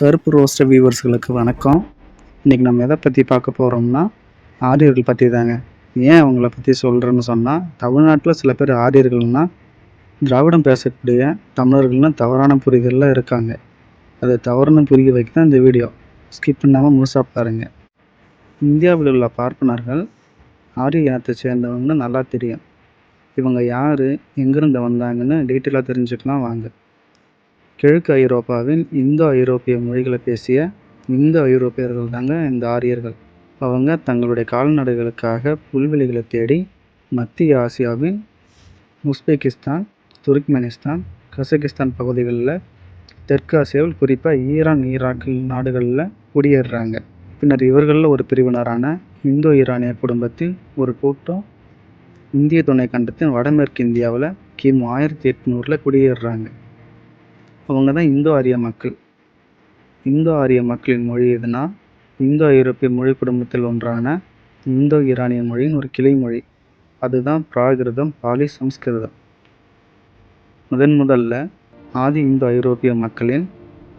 கருப்பு ரோஸ்டர் வியூவர்ஸ்களுக்கு வணக்கம். இன்றைக்கி நம்ம எதை பற்றி பார்க்க போகிறோம்னா ஆரியர்கள் பற்றி தாங்க ஏன் அவங்கள பற்றி சொல்கிறேன்னு சொன்னால் தமிழ்நாட்டில் சில பேர் ஆரியர்கள்னால் திராவிடம் பேசக்கூடிய தமிழர்கள்னு தவறான புரிதலில் இருக்காங்க. அதை தவறுன்னு புரிய வைக்க தான் இந்த வீடியோ. ஸ்கிப் பண்ணாமல் முழுசாக பாருங்கள் இந்தியாவில் உள்ள பார்ப்பனர்கள் ஆரிய இனத்தை சேர்ந்தவங்கன்னு நல்லா தெரியும். இவங்க யார் எங்கேருந்து வந்தாங்கன்னு டீட்டெயிலாக தெரிஞ்சுக்கலாம் வாங்க. கிழக்கு ஐரோப்பாவின் இந்தோ ஐரோப்பிய மொழிகளை பேசிய இந்தோ ஐரோப்பியர்கள் தாங்க இந்த ஆரியர்கள். அவங்க தங்களுடைய கால்நடைகளுக்காக புல்வெளிகளை தேடி மத்திய ஆசியாவின் உஸ்பெகிஸ்தான் துருக்மெனிஸ்தான் கசகிஸ்தான் பகுதிகளில் தெற்காசியாவில் குறிப்பாக ஈரான் ஈராக் நாடுகளில் குடியேறுறாங்க. பின்னர் இவர்களில் ஒரு பிரிவினரான இந்தோ ஈரானிய குடும்பத்தில் ஒரு கூட்டம் இந்திய துணைக்கண்டத்தின் வடமேற்கு இந்தியாவில் கிமு ஆயிரத்தி எட்நூறில் குடியேறுறாங்க. அவங்க தான் இந்தோ ஆரிய மக்கள். இந்தோ ஆரிய மக்களின் மொழி எதுனா இந்தோ ஐரோப்பிய மொழி குடும்பத்தில் ஒன்றான இந்தோ ஈரானிய மொழியின் ஒரு கிளை மொழி. அதுதான் பிராகிருதம் பாலி சம்ஸ்கிருதம். முதன் முதல்ல ஆதி இந்தோ ஐரோப்பிய மக்களின்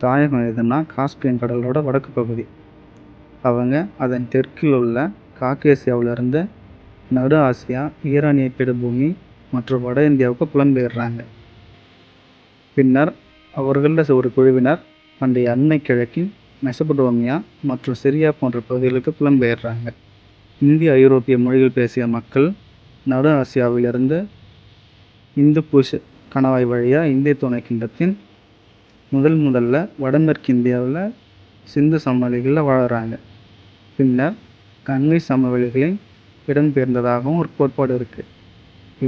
தாயகம் எதுனா காஸ்பியன் கடலோட வடக்கு பகுதி. அவங்க அதன் தெற்கில் உள்ள காக்கேசியாவிலிருந்து நடு ஆசியா ஈரானிய பீடபூமி மற்றும் வட இந்தியாவுக்கு புலம்பெயர்றாங்க. பின்னர் அவர்களில் ஒரு குழுவினர் பண்டைய அன்னை கிழக்கின் மெசபடோமியா மற்றும் சிரியா போன்ற பகுதிகளுக்கு புலம்பெயர்றாங்க. இந்திய ஐரோப்பிய மொழிகள் பேசிய மக்கள் நடு ஆசியாவிலிருந்து இந்து பூஷ் கணவாய் வழியாக இந்திய துணை கிண்டத்தின் முதல் முதல்ல வடமேற்கு இந்தியாவில் சிந்து சமவெளிகளில் வாழுறாங்க. பின்னர் கங்கை சமவெளிகளில் இடம்பெயர்ந்ததாகவும் ஒரு கோட்பாடு இருக்குது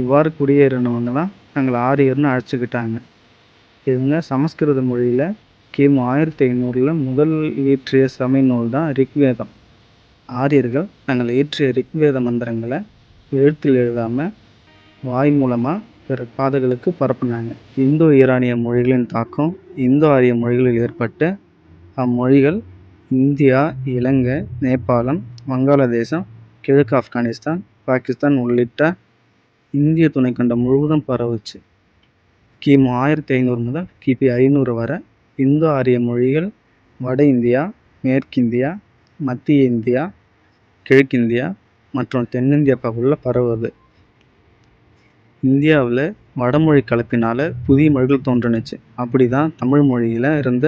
இவ்வாறு குடியேறினவங்க தான் தங்களை ஆரியர்னு அழைச்சிக்கிட்டாங்க. இவங்க சமஸ்கிருத மொழியில் கிமு ஆயிரத்தி ஐநூறில் முதல் இயற்றிய சமய நூல் தான் ரிக்வேதம். ஆரியர்கள் தங்கள் இயற்றிய ரிக்வேத மந்திரங்களை எழுத்தில் எழுதாமல் வாய் மூலமாக பிற பாதைகளுக்கு பரப்புனாங்க. இந்தோ ஈரானிய மொழிகளின் தாக்கம் இந்தோ ஆரிய மொழிகளில் ஏற்பட்டு அம்மொழிகள் இந்தியா இலங்கை நேபாளம் வங்காளதேசம் கிழக்கு ஆப்கானிஸ்தான் பாகிஸ்தான் உள்ளிட்ட இந்திய துணைக்கண்டம் முழுவதும் பரவுச்சு. கிமு ஆயிரத்தி ஐநூறு முதல் கிபி ஐநூறு வரை இந்தோ ஆரிய மொழிகள் வட இந்தியா மேற்கிந்தியா மத்திய இந்தியா கிழக்கிந்தியா மற்றும் தென்னிந்தியா பகுதியில் பரவுது இந்தியாவில் வடமொழி கலப்பினால் புதிய மொழிகள் தோன்றுனுச்சு. அப்படி தான் தமிழ் மொழியில் இருந்த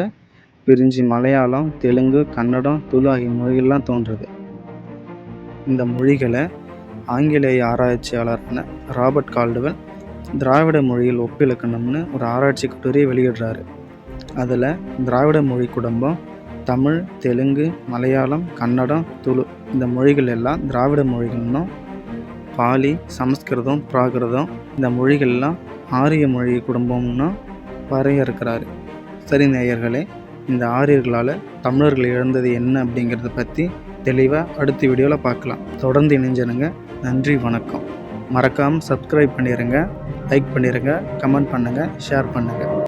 பிரிஞ்சு மலையாளம் தெலுங்கு கன்னடம் துளு ஆகிய மொழிகள்லாம் தோன்றுது. இந்த மொழிகளை ஆங்கிலேய ஆராய்ச்சியாளரான ராபர்ட் கால்டுவெல் திராவிட மொழியில் ஒப்பிலக்கணம்னு ஒரு ஆராய்ச்சி கட்டுரையை வெளியிடுறாரு. அதில் திராவிட மொழி குடும்பம் தமிழ் தெலுங்கு மலையாளம் கன்னடம் துளு இந்த மொழிகள் எல்லாம் திராவிட மொழிகள்னும் பாலி சமஸ்கிருதம் பிராகிருதம் இந்த மொழிகள்லாம் ஆரிய மொழி குடும்பம்னு வரையறுக்கிறாரு சரி நேயர்களே இந்த ஆரியர்களால் தமிழர்கள் இழந்தது என்ன அப்படிங்கிறத பற்றி தெளிவாக அடுத்த வீடியோவில் பார்க்கலாம். தொடர்ந்து இணைஞ்சனுங்க. நன்றி வணக்கம். மறக்காமல் சப்ஸ்கிரைப் பண்ணிடுங்க லைக் பண்ணிடுங்க கமெண்ட் பண்ணுங்கள் ஷேர் பண்ணுங்கள்